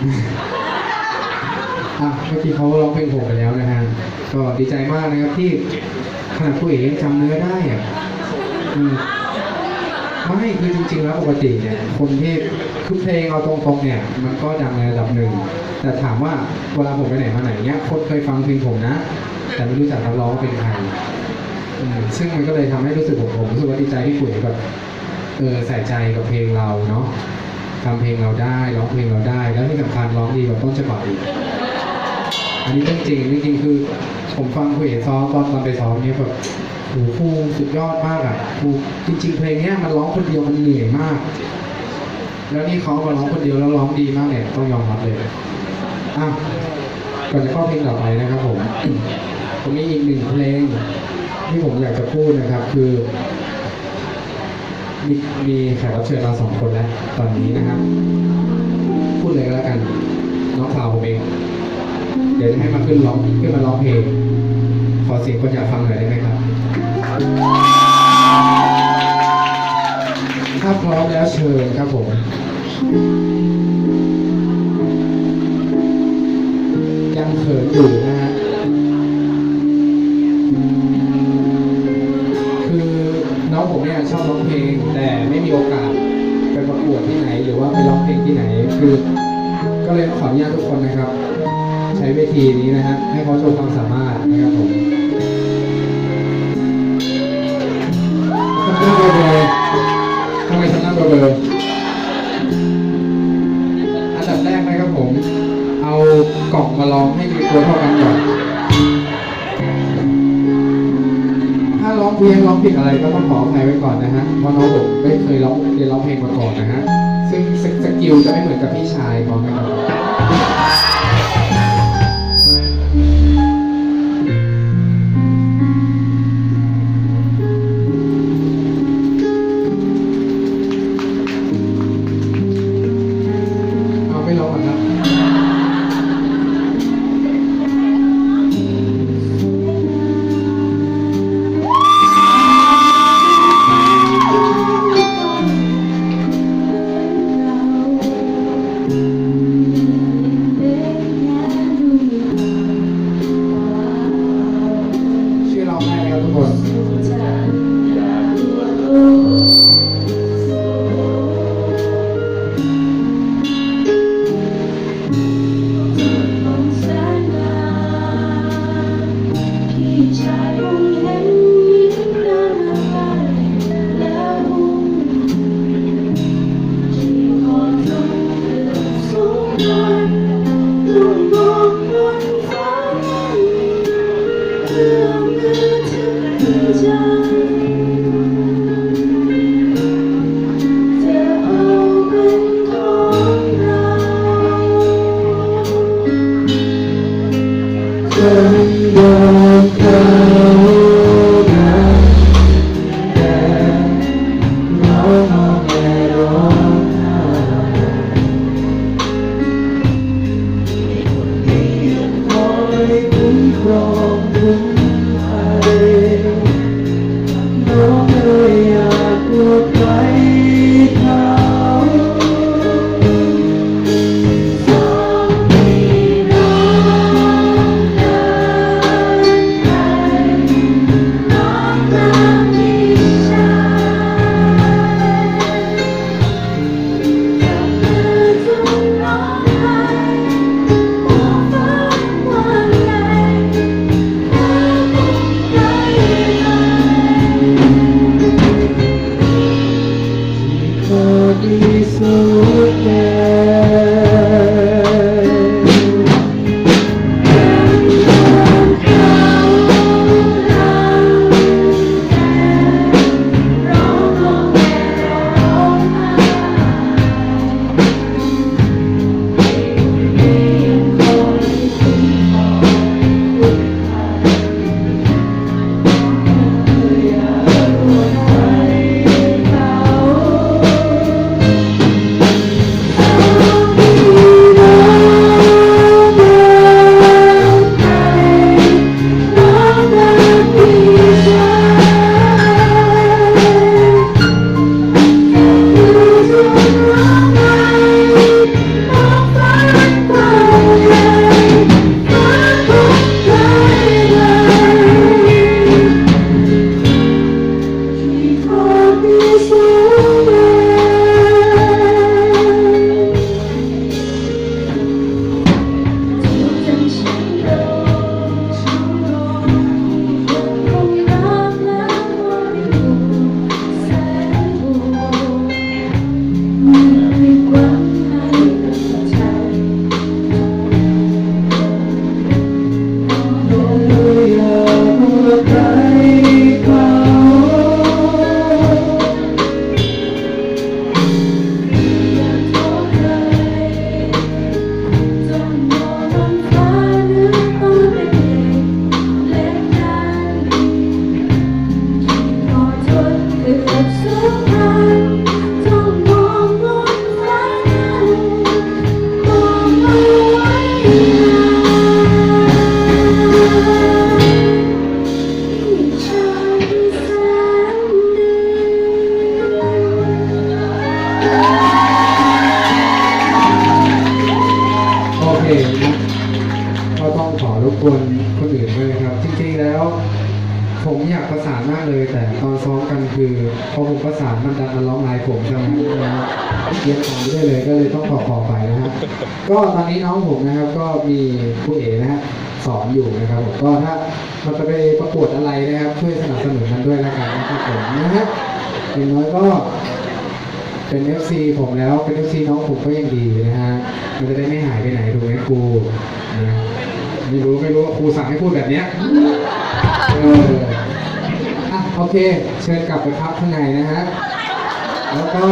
อะเมื่อกี้เขาร้องเพลงผมไปแล้วนะฮะ ก็ดีใจมากนะครับที่ขนาดผู้เอกยังจำเนื้อได้อะอืมไม่คือจริงๆแล้วปกติเนี่ยคนที่คือเพลงเอาตรงๆเนี่ย มันก็ดังในระดับหนึ่ง แต่ถามว่าเวลาผมไปไหนมาไหนเนี่ยคนเคยฟังเพลงผมนะ แต่ไม่รู้จักนักร้องว่าเป็นใครอืมซึ่งมันก็เลยทำให้รู้สึกผมผมรู้สึกว่าดีใจที่ปุ๋ยแบบเออใส่ใจกับเพลงเราเนาะ ทำเพลงเราได้ร้องเพลงเราได้ แล้วที่สำคัญร้องดีกว่าต้นฉบับอีกอันนี้เรื่องจริงจริงคือผมฟังคุยซ้อมตอนตอนไปซ้อมเนี่ยแบบโอ้โหสุดยอดมากอะครูจริง ๆ เพลงเนี้ยมันร้องคนเดียวมันเหนื่อยมาก แล้วนี่เขามาร้องคนเดียวแล้วร้องดีมากเนี่ยต้องยอมรับเลยอะก่อนจะเข้าเพลงต่อไปนะครับผมผมมีอีกหนึ่งเพลงที่ผมอยากจะพูดนะครับ คือ มีมีแขกรับเชิญมาสองคนแล้วตอนนี้นะครับ พูดเลยก็แล้วกัน น้องสาวผมเอง เดี๋ยวจะให้มาขึ้นร้องขึ้นมาร้องเพลง ขอเสียงคนอยากฟังหน่อยได้ไหมครับ ถ้าพร้อมแล้วเชิญครับผมยังเขินอยู่นะ ขออนุญาตทุกคนนะครับ ใช้เวทีนี้นะฮะให้เขาโชว์ความสามารถนะครับผมทำหน้าเบลอทำไมทำหน้าเบลออันดับแรกนะครับผม เอากล่องมาลองให้มีตัวเท่ากันก่อน ถ้าร้องเพี้ยนร้องผิดอะไรก็ต้องขออภัยไว้ก่อนนะฮะ เพราะน้องผมไม่เคยร้องเรียนร้องเพลงมาก่อนนะฮะ ซึ่งสสกิลจะไม่เหมือนกับพี่ชายของนะครับ Yeah. กคนจะเอาเป็น ข วนคนอื่นด้วยนะครับ จริงๆแล้ว ผมอยากประสานมากเลย แต่ตอนซ้อมกันคือพอผมประสานมันดันมาร้องไห้ผมใช่ไหมนะฮะเย็บของไม่ได้เลยก็เลยต้องขอขอไปนะฮะก็ตอนนี้น้องผมนะครับก็มีผู้เอนะฮะสอนอยู่นะครับผมก็ถ้ามันจะไปประกวดอะไรนะครับช่วยสนับสนุนมันด้วยแล้วกันนะครับผมนะฮะอย่างน้อยก็เป็น FC ผมแล้วเป็น FC น้องผมก็ยังดีนะฮะ มันจะได้ไม่หายไปไหนถูกไหมครูนะ ไม่รู้ไม่รู้ว่าครูสั่งให้พูดแบบเนี้ยเอออะโอเค เชิญกลับไปพักข้างในนะฮะ แล้วก็